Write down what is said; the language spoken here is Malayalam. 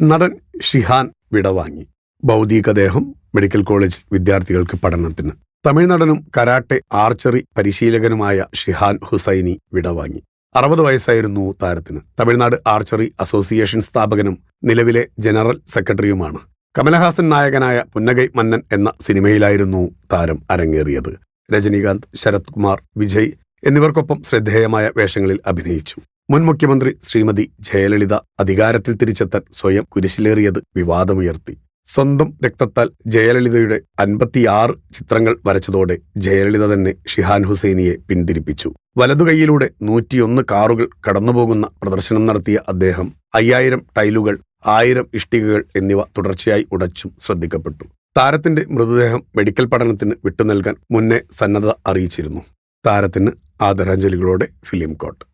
നടൻ ഷിഹാൻ വിടവാങ്ങി. ഭൗതികദേഹം മെഡിക്കൽ കോളേജ് വിദ്യാർത്ഥികൾക്ക് പഠനത്തിന്. തമിഴ്നടനും കരാട്ടെ ആർച്ചറി പരിശീലകനുമായ ഷിഹാൻ ഹുസൈനി വിടവാങ്ങി. അറുപത് വയസ്സായിരുന്നു താരത്തിന്. തമിഴ്നാട് ആർച്ചറി അസോസിയേഷൻ സ്ഥാപകനും നിലവിലെ ജനറൽ സെക്രട്ടറിയുമാണ്. കമലഹാസൻ നായകനായ പുന്നകൈ മന്നൻ എന്ന സിനിമയിലായിരുന്നു താരം അരങ്ങേറിയത്. രജനീകാന്ത് ശരത് കുമാർ വിജയ് എന്നിവർക്കൊപ്പം ശ്രദ്ധേയമായ വേഷങ്ങളിൽ അഭിനയിച്ചു. മുൻ മുഖ്യമന്ത്രി ശ്രീമതി ജയലളിത അധികാരത്തിൽ തിരിച്ചെത്താൻ സ്വയം കുരിശിലേറിയത് വിവാദമുയർത്തി. സ്വന്തം രക്തത്താൽ ജയലളിതയുടെ അൻപത്തിയാറ് ചിത്രങ്ങൾ വരച്ചതോടെ ജയലളിത തന്നെ ഷിഹാൻ ഹുസൈനിയെ പിന്തിരിപ്പിച്ചു. വലതുകൈയിലൂടെ നൂറ്റിയൊന്ന് കാറുകൾ കടന്നുപോകുന്ന പ്രദർശനം നടത്തിയ അദ്ദേഹം അയ്യായിരം ടൈലുകൾ ആയിരം ഇഷ്ടികകൾ എന്നിവ തുടർച്ചയായി ഉടച്ചും ശ്രദ്ധിക്കപ്പെട്ടു. താരത്തിന്റെ മൃതദേഹം മെഡിക്കൽ പഠനത്തിന് വിട്ടുനൽകാൻ മുന്നേ സന്നദ്ധ അറിയിച്ചിരുന്നു. താരത്തിന് ആദരാഞ്ജലികളോടെ ഫിലിം കോട്ട്.